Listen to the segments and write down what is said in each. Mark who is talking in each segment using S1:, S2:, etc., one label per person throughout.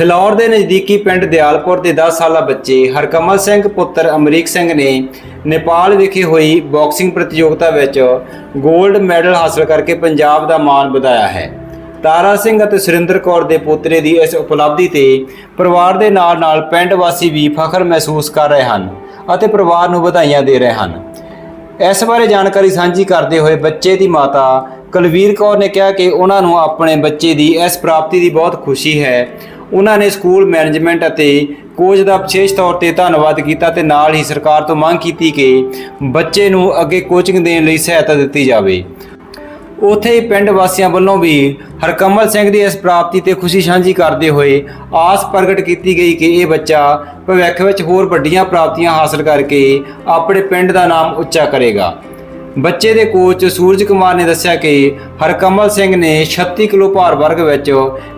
S1: ਫਿਲੌਰ ਦੇ ਨਜ਼ਦੀਕੀ ਪਿੰਡ ਦਿਆਲਪੁਰ ਦੇ 10 ਸਾਲਾ ਬੱਚੇ ਹਰਕਮਲ ਸਿੰਘ ਪੁੱਤਰ ਅਮਰੀਕ ਸਿੰਘ ਨੇ ਨੇਪਾਲ ਵਿਖੇ ਹੋਈ ਬਾਕਸਿੰਗ ਪ੍ਰਤੀਯੋਗਤਾ ਵਿੱਚ 골ਡ ਮੈਡਲ ਹਾਸਲ ਕਰਕੇ ਪੰਜਾਬ ਦਾ ਮਾਣ ਵਧਾਇਆ ਹੈ। ਤਾਰਾ ਸਿੰਘ ਅਤੇ ਸੁਰਿੰਦਰ ਕੌਰ ਦੇ ਪੋਤਰੇ ਦੀ ਇਸ ਉਪਲਬਧੀ ਤੇ ਪਰਿਵਾਰ ਦੇ ਨਾਲ-ਨਾਲ ਪਿੰਡ ਵਾਸੀ ਵੀ ਫਖਰ ਮਹਿਸੂਸ ਕਰ ਰਹੇ ਹਨ ਅਤੇ ਪਰਿਵਾਰ ਨੂੰ ਵਧਾਈਆਂ ਦੇ ਰਹੇ ਹਨ। ਇਸ ਬਾਰੇ ਜਾਣਕਾਰੀ ਸਾਂਝੀ ਕਰਦੇ ਹੋਏ ਬੱਚੇ ਦੀ ਮਾਤਾ ਕੁਲਵੀਰ ਕੌਰ ਨੇ ਕਿਹਾ ਕਿ ਉਹਨਾਂ ਨੂੰ ਆਪਣੇ ਬੱਚੇ ਦੀ ਇਸ ਪ੍ਰਾਪਤੀ ਦੀ ਬਹੁਤ ਖੁਸ਼ੀ ਹੈ। ਉਹਨਾਂ ਨੇ ਸਕੂਲ ਮੈਨੇਜਮੈਂਟ ਅਤੇ ਕੋਚ ਦਾ ਵਿਸ਼ੇਸ਼ ਤੌਰ ਤੇ ਧੰਨਵਾਦ ਕੀਤਾ ਤੇ ਨਾਲ ਹੀ ਸਰਕਾਰ ਤੋਂ ਮੰਗ ਕੀਤੀ ਕਿ ਬੱਚੇ ਨੂੰ ਅੱਗੇ ਕੋਚਿੰਗ ਦੇਣ ਲਈ ਸਹਾਇਤਾ ਦਿੱਤੀ ਜਾਵੇ। ਉਥੇ ਹੀ ਪਿੰਡ ਵਾਸੀਆਂ ਵੱਲੋਂ ਵੀ ਹਰਕਮਲ ਸਿੰਘ ਦੀ ਇਸ ਪ੍ਰਾਪਤੀ ਤੇ ਖੁਸ਼ੀ ਸਾਂਝੀ ਕਰਦੇ ਹੋਏ ਆਸ ਪ੍ਰਗਟ ਕੀਤੀ ਗਈ ਕਿ ਇਹ ਬੱਚਾ ਭਵਿੱਖ ਵਿੱਚ ਹੋਰ ਵੱਡੀਆਂ ਪ੍ਰਾਪਤੀਆਂ ਹਾਸਲ ਕਰਕੇ ਆਪਣੇ ਪਿੰਡ ਦਾ ਨਾਮ ਉੱਚਾ ਕਰੇਗਾ। ਬੱਚੇ ਦੇ ਕੋਚ ਸੂਰਜ ਕੁਮਾਰ ਨੇ ਦੱਸਿਆ ਕਿ ਹਰਕਮਲ ਸਿੰਘ ਨੇ 36 ਕਿਲੋ ਭਾਰ ਵਰਗ ਵਿੱਚ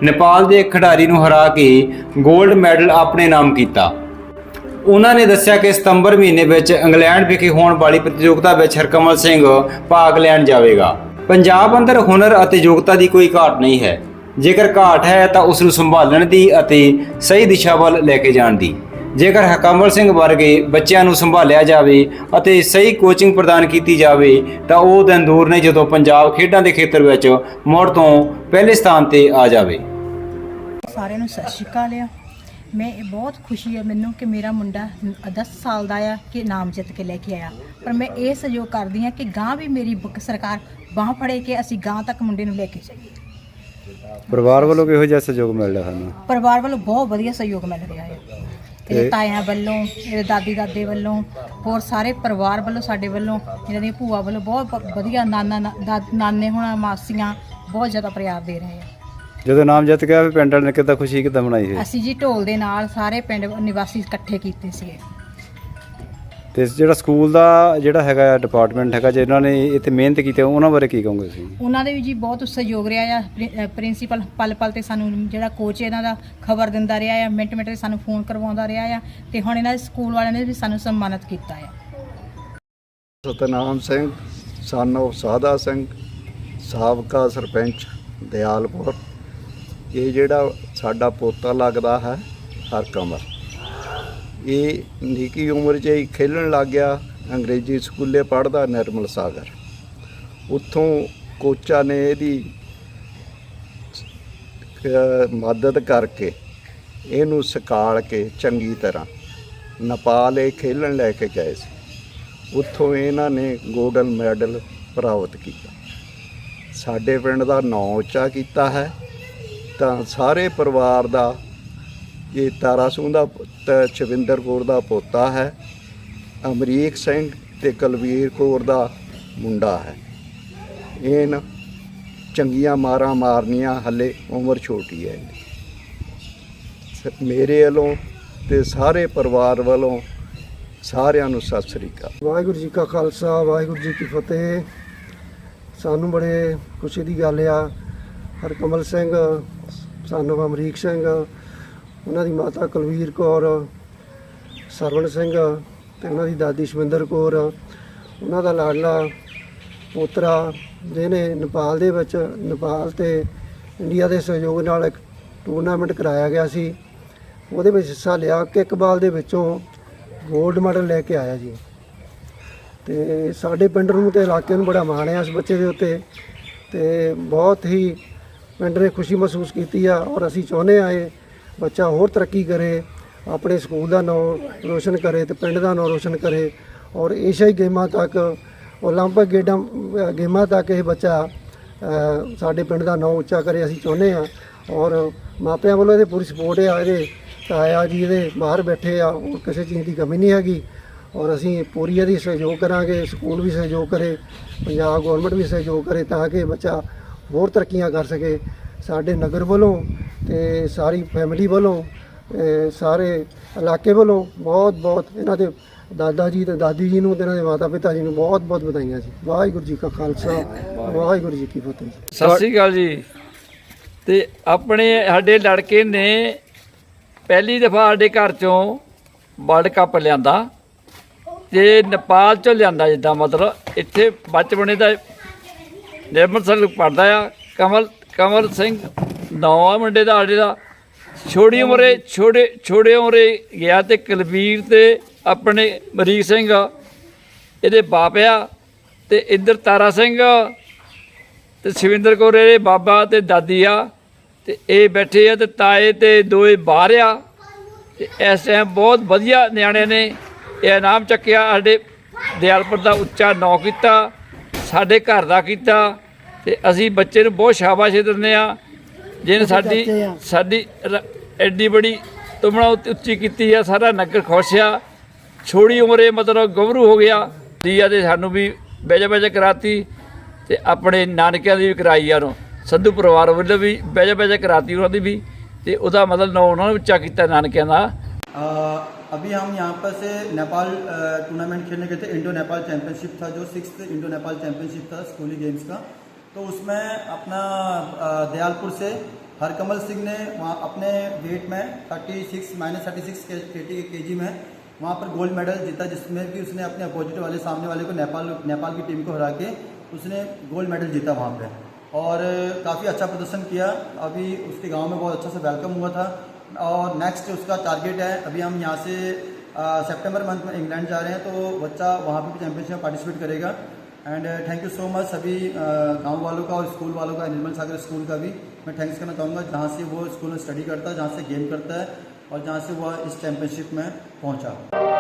S1: ਨੇਪਾਲ ਦੇ ਖਿਡਾਰੀ ਨੂੰ ਹਰਾ ਕੇ 골ਡ ਮੈਡਲ ਆਪਣੇ ਨਾਮ ਕੀਤਾ। ਉਹਨਾਂ ਨੇ ਦੱਸਿਆ ਕਿ ਸਤੰਬਰ ਮਹੀਨੇ ਵਿੱਚ ਇੰਗਲੈਂਡ ਵਿਖੇ ਹੋਣ ਵਾਲੀ ਪ੍ਰਤੀਯੋਗਤਾ ਵਿੱਚ ਹਰਕਮਲ ਸਿੰਘ ਭਾਗ ਲੈਣ ਜਾਵੇਗਾ। ਪੰਜਾਬ ਅੰਦਰ ਹੁਨਰ ਅਤੇ ਯੋਗਤਾ ਦੀ ਕੋਈ ਘਾਟ ਨਹੀਂ ਹੈ। ਜੇਕਰ ਘਾਟ ਹੈ ਤਾਂ ਉਸ ਨੂੰ ਸੰਭਾਲਣ ਦੀ ਅਤੇ ਸਹੀ ਦਿਸ਼ਾ ਵੱਲ ਲੈ ਕੇ ਜਾਣ ਦੀ। ਜੇਕਰ ਹਕਮਲ ਸਿੰਘ ਵਰਗੇ ਬੱਚਿਆਂ ਨੂੰ ਸੰਭਾਲਿਆ ਜਾਵੇ ਅਤੇ ਸਹੀ ਕੋਚਿੰਗ ਪ੍ਰਦਾਨ ਕੀਤੀ ਜਾਵੇ ਤਾਂ ਉਹ ਦਿਨ ਦੂਰ ਨੇ ਜਦੋਂ ਪੰਜਾਬ ਖੇਡਾਂ ਦੇ ਖੇਤਰ ਵਿੱਚ ਮੁੜ ਤੋਂ ਪਹਿਲੇ ਸਥਾਨ ਤੇ ਆ ਜਾਵੇ।
S2: ਸਾਰਿਆਂ ਨੂੰ ਸਤਿ ਸ਼੍ਰੀ ਅਕਾਲ ਆ। ਮੈਂ ਇਹ ਬਹੁਤ ਖੁਸ਼ੀ ਹੈ ਮੈਨੂੰ ਕਿ ਮੇਰਾ ਮੁੰਡਾ 10 ਸਾਲ ਦਾ ਆ ਕਿ ਨਾਮ ਜਿੱਤ ਕੇ ਲੈ ਕੇ ਆਇਆ। ਪਰ ਮੈਂ ਇਹ ਸਹਿਯੋਗ ਕਰਦੀ ਹਾਂ ਕਿ ਗਾਂ ਵੀ ਮੇਰੀ ਸਰਕਾਰ ਬਾਹ ਫੜੇ ਕਿ ਅਸੀਂ ਗਾਂ ਤੱਕ ਮੁੰਡੇ ਨੂੰ ਲੈ ਕੇ ਜਾਈਏ।
S3: ਪਰਿਵਾਰ ਵੱਲੋਂ ਕਿਹੋ ਜਿਹਾ ਸਹਿਯੋਗ ਮਿਲਦਾ ਸਾਨੂੰ
S2: ਪਰਿਵਾਰ ਵੱਲੋਂ ਬਹੁਤ ਵਧੀਆ ਸਹਿਯੋਗ ਮਿਲ ਰਿਹਾ ਹੈ
S3: ਤੇ-
S2: ਤਾਇਆਂ ਵੱਲੋਂ ਇਹਦੇ ਦਾਦੀ ਦਾਦੇ ਵੱਲੋਂ ਹੋਰ ਸਾਰੇ ਪਰਿਵਾਰ ਵੱਲੋਂ ਸਾਡੇ ਵੱਲੋਂ ਇਹਨਾਂ ਦੀਆਂ ਭੂਆ ਵੱਲੋਂ ਬਹੁਤ ਵਧੀਆ ਨਾਨਾ ਦਾ- ਨਾਨੇ ਹੋਣਾ ਮਾਸੀਆਂ ਬਹੁਤ ਜ਼ਿਆਦਾ ਪਿਆਰ ਦੇ ਰਹੇ ਆ।
S3: ਜਦੋਂ ਨਾਮ ਜਿੱਤ ਗਿਆ ਪਿੰਡ ਵਾਲਿਆਂ ਨੇ ਕਿੱਦਾਂ ਖੁਸ਼ੀ ਕਿੱਦਾਂ ਮਨਾਈ ਸੀ
S2: ਅਸੀਂ ਜੀ ਢੋਲ ਦੇ ਨਾਲ ਸਾਰੇ ਪਿੰਡ ਨਿਵਾਸੀ ਇਕੱਠੇ ਕੀਤੇ ਸੀਗੇ।
S3: ਤੇ ਜਿਹੜਾ ਸਕੂਲ ਦਾ ਜਿਹੜਾ ਹੈਗਾ ਡਿਪਾਰਟਮੈਂਟ ਹੈਗਾ ਜਿਹਨਾਂ ਨੇ ਇੱਥੇ ਮਿਹਨਤ ਕੀਤੀ ਉਹਨਾਂ ਬਾਰੇ ਕੀ ਕਹੋਗੇ ਤੁਸੀਂ?
S2: ਉਹਨਾਂ ਦੇ ਵੀ ਜੀ ਬਹੁਤ ਸਹਿਯੋਗ ਰਿਹਾ ਆ। ਪ੍ਰਿੰਸੀਪਲ ਪਲ ਪਲ ਤੇ ਸਾਨੂੰ ਜਿਹੜਾ ਕੋਚ ਇਹਨਾਂ ਦਾ ਖਬਰ ਦਿੰਦਾ ਰਿਹਾ ਆ ਮਿੰਟ ਮਿੰਟ ਤੇ ਸਾਨੂੰ ਫੋਨ ਕਰਵਾਉਂਦਾ ਰਿਹਾ ਆ ਤੇ ਹੁਣ ਇਹਨਾਂ ਦੇ ਸਕੂਲ ਵਾਲਿਆਂ ਨੇ ਵੀ ਸਾਨੂੰ ਸਨਮਾਨਿਤ ਕੀਤਾ ਆ।
S4: ਸਤਨਾਮ ਸਿੰਘ ਸਾਨੋ ਸਾਦਾ ਸਿੰਘ ਸਾਬਕਾ ਸਰਪੰਚ ਦਿਆਲਪੁਰ। ਇਹ ਜਿਹੜਾ ਸਾਡਾ ਪੋਤਾ ਲੱਗਦਾ ਹੈ ਹਰਕਮਲ। ਇਹ ਨਿੱਕੀ ਉਮਰ 'ਚ ਹੀ ਖੇਲਣ ਲੱਗ ਗਿਆ ਅੰਗਰੇਜ਼ੀ ਸਕੂਲੇ ਪੜ੍ਹਦਾ ਨਿਰਮਲ ਸਾਗਰ। ਉੱਥੋਂ ਕੋਚਾਂ ਨੇ ਇਹਦੀ ਮਦਦ ਕਰਕੇ ਇਹਨੂੰ ਸਿਖਾਲ ਕੇ ਚੰਗੀ ਤਰ੍ਹਾਂ ਨੇਪਾਲ ਇਹ ਖੇਲਣ ਲੈ ਕੇ ਗਏ ਸੀ। ਉੱਥੋਂ ਇਹਨਾਂ ਨੇ ਗੋਲਡਨ ਮੈਡਲ ਪ੍ਰਾਪਤ ਕੀਤਾ। ਸਾਡੇ ਪਿੰਡ ਦਾ ਨਾਂ ਉੱਚਾ ਕੀਤਾ ਹੈ। ਤਾਂ ਸਾਰੇ ਪਰਿਵਾਰ ਦਾ ਇਹ ਤਾਰਾ ਸਿੰਘ ਦਾ ਪੁੱਤ ਚਵਿੰਦਰ ਕੌਰ ਦਾ ਪੋਤਾ ਹੈ, ਅਮਰੀਕ ਸਿੰਘ ਤੇ ਕੁਲਵੀਰ ਕੌਰ ਦਾ ਮੁੰਡਾ ਹੈ। ਇਹਨਾਂ ਚੰਗੀਆਂ ਮਾਰਾਂ ਮਾਰਨੀਆਂ ਹੱਲੇ ਉਮਰ ਛੋਟੀ ਹੈ ਮੇਰੇ ਵੱਲੋਂ ਤੇ ਸਾਰੇ ਪਰਿਵਾਰ ਵੱਲੋਂ ਸਾਰਿਆਂ ਨੂੰ ਸਤਿ ਸ੍ਰੀ ਅਕਾਲ।
S5: ਵਾਹਿਗੁਰੂ ਜੀ ਕਾ ਖਾਲਸਾ, ਵਾਹਿਗੁਰੂ ਜੀ ਕੀ ਫਤਿਹ। ਸਾਨੂੰ ਬੜੇ ਖੁਸ਼ੀ ਦੀ ਗੱਲ ਆ। ਹਰਕਮਲ ਸਿੰਘ, ਸਾਨੂੰ ਅਮਰੀਕ ਸਿੰਘ ਉਹਨਾਂ ਦੀ ਮਾਤਾ ਕੁਲਵੀਰ ਕੌਰ, ਸਰਵਣ ਸਿੰਘ ਤੇ ਉਹਨਾਂ ਦੀ ਦਾਦੀ ਸ਼ਵਿੰਦਰ ਕੌਰ, ਉਹਨਾਂ ਦਾ ਲਾਡਲਾ ਪੋਤਰਾ ਜਿਹਨੇ ਨੇਪਾਲ ਦੇ ਵਿੱਚ, ਨੇਪਾਲ ਤੇ ਇੰਡੀਆ ਦੇ ਸਹਿਯੋਗ ਨਾਲ ਇੱਕ ਟੂਰਨਾਮੈਂਟ ਕਰਾਇਆ ਗਿਆ ਸੀ। ਉਹਦੇ ਵਿੱਚ ਹਿੱਸਾ ਲਿਆ ਕਿੱਕਬਾਲ ਦੇ ਵਿੱਚੋਂ ਗੋਲਡ ਮੈਡਲ ਲੈ ਕੇ ਆਇਆ ਜੀ। ਤੇ ਸਾਡੇ ਪਿੰਡ ਨੂੰ ਤੇ ਇਲਾਕੇ ਨੂੰ ਬੜਾ ਮਾਣ ਹੈ ਇਸ ਬੱਚੇ ਦੇ ਉੱਤੇ ਤੇ ਬਹੁਤ ਹੀ ਪਿੰਡ ਨੇ ਖੁਸ਼ੀ ਮਹਿਸੂਸ ਕੀਤੀ ਆ ਔਰ ਅਸੀਂ ਚਾਹੁੰਦੇ ਆ ਇਹ ਬੱਚਾ ਹੋਰ ਤਰੱਕੀ ਕਰੇ, ਆਪਣੇ ਸਕੂਲ ਦਾ ਨਾਮ ਰੋਸ਼ਨ ਕਰੇ ਤੇ ਪਿੰਡ ਦਾ ਨਾਮ ਰੋਸ਼ਨ ਕਰੇ ਔਰ ਏਸ਼ੀਆਈ ਗੇਮਾਂ ਤੱਕ ਓਲੰਪਿਕ ਗੇਡਾਂ ਗੇਮਾਂ ਤੱਕ ਇਹ ਬੱਚਾ ਸਾਡੇ ਪਿੰਡ ਦਾ ਨਾਮ ਉੱਚਾ ਕਰੇ ਅਸੀਂ ਚਾਹੁੰਦੇ ਆ ਔਰ ਮਾਪਿਆਂ ਵੱਲੋਂ ਇਹਦੇ ਪੂਰੀ ਸਪੋਰਟ ਹੈ ਇਹਦੇ ਆਇਆ ਜੀ ਇਹਦੇ ਬਾਹਰ ਬੈਠੇ ਆ ਕਿਸੇ ਚੀਜ਼ ਦੀ ਕਮੀ ਨਹੀਂ ਹੈਗੀ ਔਰ ਅਸੀਂ ਪੂਰੀ ਇਹਦੀ ਸਹਿਯੋਗ ਕਰਾਂਗੇ, ਸਕੂਲ ਵੀ ਸਹਿਯੋਗ ਕਰੇ, ਪੰਜਾਬ ਗਵਰਨਮੈਂਟ ਵੀ ਸਹਿਯੋਗ ਕਰੇ ਤਾਂ ਕਿ ਬੱਚਾ ਹੋਰ ਤਰੱਕੀਆਂ ਕਰ ਸਕੇ, ਸਾਡੇ ਨਗਰ ਵੱਲੋਂ ਤੇ ਸਾਰੀ ਫੈਮਿਲੀ ਵੱਲੋਂ ਸਾਰੇ ਇਲਾਕੇ ਵੱਲੋਂ ਬਹੁਤ ਬਹੁਤ ਇਹਨਾਂ ਦੇ ਦਾਦਾ ਜੀ ਤੇ ਦਾਦੀ ਜੀ ਨੂੰ ਤੇ ਇਹਨਾਂ ਦੇ ਮਾਤਾ ਪਿਤਾ ਜੀ ਨੂੰ ਬਹੁਤ ਬਹੁਤ ਵਧਾਈਆਂ ਜੀ। ਵਾਹਿਗੁਰੂ ਜੀ ਕਾ ਖਾਲਸਾ, ਵਾਹਿਗੁਰੂ ਜੀ ਕੀ ਫਤਿਹ
S6: ਸਤਿ ਸ੍ਰੀ ਅਕਾਲ ਜੀ। ਤੇ ਆਪਣੇ ਸਾਡੇ ਲੜਕੇ ਨੇ ਪਹਿਲੀ ਦਫਾ ਸਾਡੇ ਘਰ ਚੋਂ ਵਰਲਡ ਕੱਪ ਲਿਆਂਦਾ ਤੇ ਨੇਪਾਲ ਚੋਂ ਲਿਆਂਦਾ ਜਿੱਦਾਂ ਮਤਲਬ ਇੱਥੇ ਬਚਪਨੇ ਦਾ ਨਿਰਮਲ ਸਿੰਘ ਪੜਦਾ ਆ, ਕਮਲ ਕਮਲ ਸਿੰਘ ਨਾਂ ਆ ਮੁੰਡੇ ਦਾ ਸਾਡੇ ਦਾ। ਛੋਟੀ ਉਮਰੇ ਛੋਟੇ ਛੋਟੇ ਉਮਰੇ ਗਿਆ ਤੇ ਕੁਲਵੀਰ ਤੇ ਆਪਣੇ ਮਰੀਕ ਸਿੰਘ। ਇਹਦੇ ਬਾਪ ਆ ਤੇ ਇੱਧਰ ਤਾਰਾ ਸਿੰਘ ਤੇ ਸ਼ਿਵਿੰਦਰ ਕੌਰ ਇਹਦੇ ਬਾਬਾ ਤੇ ਦਾਦੀ ਆ ਤੇ ਇਹ ਬੈਠੇ ਆ ਤੇ ਤਾਏ ਤੇ ਦੋਏ ਬਾਹਰ ਆ। ਤੇ ਇਸ ਟਾਈਮ ਬਹੁਤ ਵਧੀਆ ਨਿਆਣੇ ਨੇ। ਇਹ ਇਨਾਮ ਚੱਕਿਆ, ਸਾਡੇ ਦਿਆਲਪੁਰ ਦਾ ਉੱਚਾ ਨਾਂ ਕੀਤਾ, ਸਾਡੇ ਘਰ ਦਾ ਕੀਤਾ ਤੇ ਅਸੀਂ ਬੱਚੇ ਨੂੰ ਬਹੁਤ ਸ਼ਾਬਾਸ਼ ਦਿੰਦੇ ਆ ਜਿਹਨੇ ਸਾਡੀ ਸਾਡੀ ਰ- ਐਡੀ ਬੜੀ ਤੁਮਣਾ ਉੱਚੀ ਕੀਤੀ ਆ ਸਾਰਾ ਨਗਰ ਖੁਸ਼ ਆ ਛੋੜੀ ਉਮਰੇ ਮਤਲਬ ਗੱਭਰੂ ਹੋ ਗਿਆ ਦੀ ਆ ਤੇ ਸਾਨੂੰ ਵੀ ਬੈਜਾ ਬੈਜਾ ਕਰਾਤੀ ਤੇ ਆਪਣੇ ਨਾਨਕਿਆਂ ਦੀ ਵੀ ਕਰਾਈ ਆ ਉਹਨੂੰ ਸੰਧੂ ਪਰਿਵਾਰ ਵੱਲੋਂ ਵੀ ਬੈਜਾ ਬੈਜਾ ਕਰਾਤੀ ਉਹਨਾਂ ਦੀ ਵੀ ਤੇ ਉਹਦਾ ਮਤਲਬ ਨਾਂ ਉਹਨਾਂ ਨੇ ਉੱਚਾ ਕੀਤਾ ਨਾਨਕਿਆਂ ਦਾ
S7: अ, अभी हम यहाँ पर से नेपाल अ, टूर्नामेंट खेलने गए थे इंडो नेपाल चैंपियनशिप था जो सिक्स इंडो नेपाल चैंपियनशिप था स्कूली गेम्स का तो उसमें अपना दयालपुर से हरकमल सिंह ने वहाँ अपने वेट में 36 minus thirty six K G में वहाँ पर गोल्ड मेडल जीता, जिसमें कि उसने अपने अपोजिट वाले, सामने वाले को नेपाल नेपाल की टीम को हरा के उसने गोल्ड मेडल जीता वहाँ पे। और काफ़ी अच्छा प्रदर्शन किया। अभी उसके गाँव में बहुत अच्छा से वेलकम हुआ था। और नेक्स्ट उसका टारगेट है। अभी हम यहाँ से सितंबर मंथ में इंग्लैंड जा रहे हैं तो बच्चा वहाँ पर भी चैंपियनशिप में पार्टिसिपेट करेगा। And thank you so much सभी गाँव वालों का और स्कूल वालों का, निर्मल सागर स्कूल का भी। मैं थैंक्स करना चाहूँगा, जहाँ से वो स्कूल में स्टडी करता है जहाँ से गेम करता है और जहाँ से वो इस चैम्पियनशिप में पहुँचा।